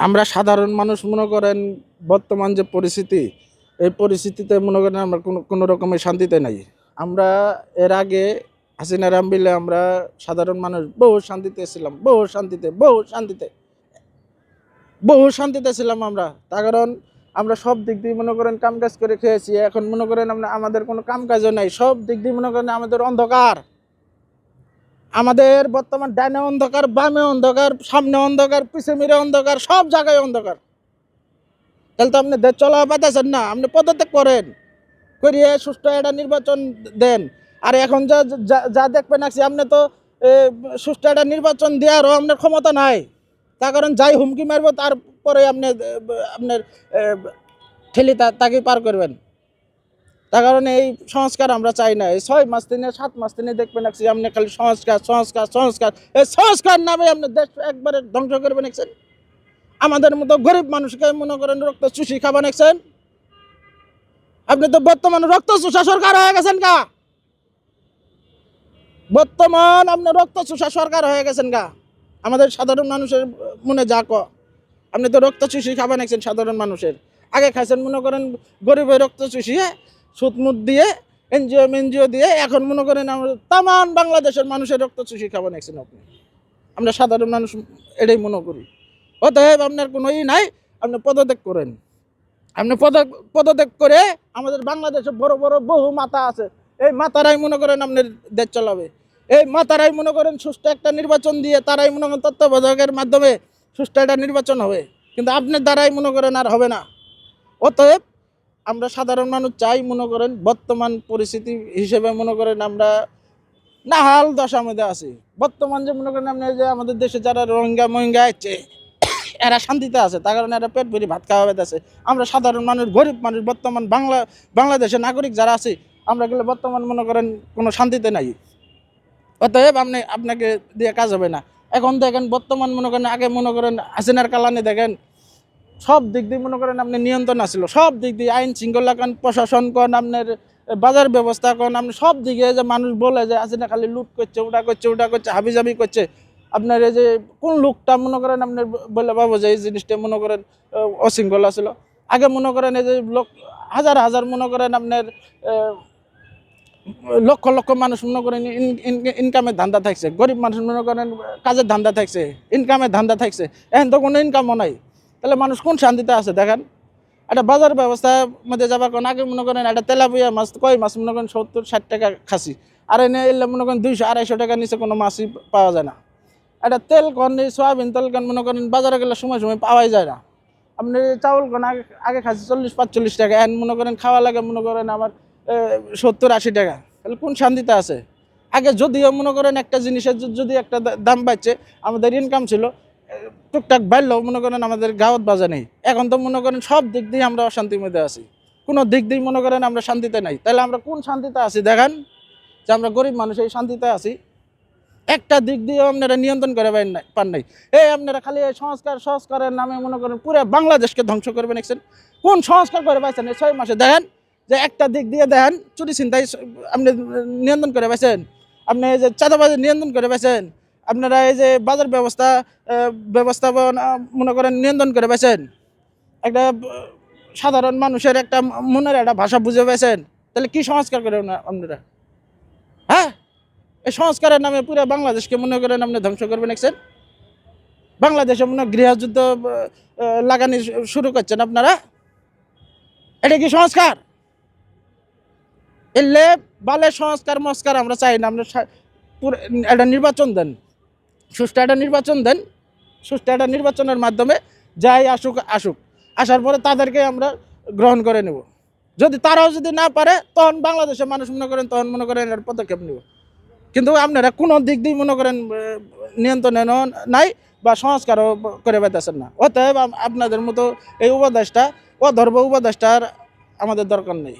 আমরা সাধারণ মানুষ মনে করেন, বর্তমান যে পরিস্থিতি, এই পরিস্থিতিতে মনে করেন আমরা কোনো কোনো রকমের শান্তিতে নাই। আমরা এর আগে হাসিনা রামবিলে আমরা সাধারণ মানুষ বহু শান্তিতে ছিলাম, বহু শান্তিতে বহু শান্তিতে বহু শান্তিতে ছিলাম আমরা। তার কারণ আমরা সব দিক দিয়ে মনে করেন কাম কাজ করে খেয়েছি, এখন মনে করেন আমরা, আমাদের কোনো কাম কাজও নাই, সব দিক দিয়ে মনে করেন আমাদের অন্ধকার। আমাদের বর্তমান ডানে অন্ধকার, বামে অন্ধকার, সামনে অন্ধকার, পিছে মিরে অন্ধকার, সব জায়গায় অন্ধকার। তাহলে তো আপনি দেশ চলা পাইতেছেন না, আপনি পদত্যাগ করেন, করিয়ে সুষ্ঠু একটা নির্বাচন দেন। আর এখন যা, যা- দেখবেন আছি আপনি তো সুষ্ঠু একটা নির্বাচন দেওয়ারও আপনার ক্ষমতা নাই। তার কারণ যাই হুমকি মারব, তারপরে আপনি আপনার ঠেলি তাকে পার করবেন। তার কারণে এই সংস্কার আমরা চাই না। এই ছয় মাস দিনে, সাত মাস দিনে দেখবেন একছি আপনি খালি সংস্কার সংস্কার সংস্কার। এই সংস্কার নামে আপনি দেশ একবারে ধ্বংস করবেন একছেন আমাদের মতো গরিব মানুষকে মনে করেন রক্ত চুষি খাবেন একছেন আপনি তো বর্তমানে রক্ত চুষা সরকার হয়ে গেছেন গা। বর্তমান আপনি রক্ত চুষা সরকার হয়ে গেছেন গা। আমাদের সাধারণ মানুষের মনে যা ক। আপনি তো রক্ত চুষি খাবেন একছেন সাধারণ মানুষের। আগে খাইছেন, মনে করেন গরিবের রক্ত চুষিয়ে সুতমুট দিয়ে এনজিও এনজিও দিয়ে এখন মনে করেন আমরা তামান বাংলাদেশের মানুষের রক্ত চুষি খাবেন একছেন আপনি। আমরা সাধারণ মানুষ এটাই মনে করি। অতএব আপনার কোনো ই নাই, আপনি পদত্যাগ করেন। আপনি পদ পদত্যাগ করে আমাদের বাংলাদেশে বড় বড় বহু মাথা আছে। এই মাতারাই মনে করেন আপনার দেশ চালাবে। এই মাতারাই মনে করেন সুষ্ঠু একটা নির্বাচন দিয়ে তারাই মনে করেন তত্ত্বাবধায়কের মাধ্যমে সুষ্ঠু একটা নির্বাচন হবে। কিন্তু আপনার দ্বারাই মনে করেন আর হবে না। অতএব আমরা সাধারণ মানুষ চাই, মনে করেন, বর্তমান পরিস্থিতি হিসেবে মনে করেন আমরা নাহাল দশার মধ্যে আছি। বর্তমান যে মনে করেন আপনি যে আমাদের দেশে যারা রোহিঙ্গা, মহিঙ্গা আছে, এরা শান্তিতে আছে, তার কারণে এরা পেট ভরি ভাত খাওয়া আছে। আমরা সাধারণ মানুষ, গরিব মানুষ, বর্তমান বাংলা, বাংলাদেশের নাগরিক যারা আছে, আমরা গেলে বর্তমান মনে করেন কোনো শান্তিতে নাই। অতএব আপনি, আপনাকে দিয়ে কাজ হবে না। এখন দেখেন, বর্তমান মনে করেন, আগে মনে করেন, হাসিনার কালানে দেখেন সব দিক দিয়ে মনে করেন আপনি নিয়ন্ত্রণ আসছিল সব দিক দিয়ে আইন শৃঙ্খলা কোন, প্রশাসন কোন, আপনার বাজার ব্যবস্থা কোন আপনি সব দিকে যে মানুষ বলে যে হাসিনা খালি লুট করছে ওটা করছে ওটা করছে, হাবিজাবি করছে, আপনার এই যে কোন লোকটা মনে করেন আপনার বলে পাবো যে এই জিনিসটা মনে করেন অশৃঙ্খলা ছিল আগে মনে করেন এই যে লোক, হাজার হাজার মনে করেন আপনার লক্ষ লক্ষ মানুষ মনে করেন ইন- ইন- ইনকামের ধান্দা থাকছে। গরিব মানুষ মনে করেন কাজের ধান্দা থাকছে, ইনকামের ধান্দা থাকছে। এখন তো কোনো ইনকামও নাই। তাহলে মানুষ কোন শান্তিতে আছে? দেখেন, একটা বাজার ব্যবস্থার মধ্যে যাবার কোন, আগে মনে করেন একটা তেলাপিয়া মাছ, কই মাছ, মনে করেন সত্তর, ষাট টাকা খাসি। আর এনে এলে মনে করেন দুইশো, আড়াইশো টাকার নিচে কোনো মাছই পাওয়া যায় না। একটা তেল কন সয়াবিন তেল কন, মনে করেন বাজারে গেলে সময় সময় পাওয়াই যায় না। আপনি চাউল কন, আগে আগে খাসি চল্লিশ, পাঁচচল্লিশ টাকা, এখন মনে করেন খাওয়া লাগে মনে করেন আমার সত্তর, আশি টাকা। তাহলে কোন শান্তিতে আছে? আগে যদিও মনে করেন একটা জিনিসের যদি একটা দাম বাড়ছে, আমাদের ইনকাম ছিল টুকটাক বাড়লেও মনে করেন আমাদের গাঁত বাজা নেই। এখন তো মনে করেন সব দিক দিয়ে আমরা অশান্তির মধ্যে আছি। কোনো দিক দিয়ে মনে করেন আমরা শান্তিতে নাই। তাহলে আমরা কোন শান্তিতে আছি দেখেন? যে আমরা গরিব মানুষ এই শান্তিতে আছি। একটা দিক দিয়ে আপনারা নিয়ন্ত্রণ করে পান নাই- এই আপনারা খালি এই সংস্কার সংস্কারের নামে মনে করেন পুরো বাংলাদেশকে ধ্বংস করবেন দেখছেন? কোন সংস্কার করে পাইছেন এই ছয় মাসে? দেখেন, যে একটা দিক দিয়ে দেখেন, চুরি চিন্তায় আপনি নিয়ন্ত্রণ করে পাইছেন। আপনি এই যে চাঁদাবাজি নিয়ন্ত্রণ করে পাইছেন। আপনারা এই যে বাজার ব্যবস্থা ব্যবস্থাপনা, মনে করেন নিয়ন্ত্রণ করে পাইছেন একটা সাধারণ মানুষের একটা মনের একটা ভাষা বুঝে পাইছেন তাহলে কি সংস্কার করে আপনারা? হ্যাঁ? এই সংস্কারের নামে পুরো বাংলাদেশকে মনে করেন আপনি ধ্বংস করবেন, দেখছেন? বাংলাদেশে মনে হয় গৃহযুদ্ধ লাগানি শুরু করছেন আপনারা। এটা কি সংস্কার? এলে বালে সংস্কার মস্কার আমরা চাই না। আমরা পুরো একটা নির্বাচন দেন। সুষ্ঠু একটা নির্বাচন দেন, সুষ্ঠু একটা নির্বাচনের মাধ্যমে যাই আসুক আসুক। আসার পরে তাদেরকে আমরা গ্রহণ করে নেব। যদি তারাও যদি না পারে, তখন বাংলাদেশের মানুষ মনে করেন, তখন মনে করেন এর পদক্ষেপ নেব। কিন্তু আপনারা কোনো দিক দিয়ে মনে করেন নিয়ন্ত্রণে নাই বা সংস্কারও করে পাইতেছেন না। অতএব আপনাদের মতো এই উপদেশটা অধর্ব উপদেশটার আমাদের দরকার নেই।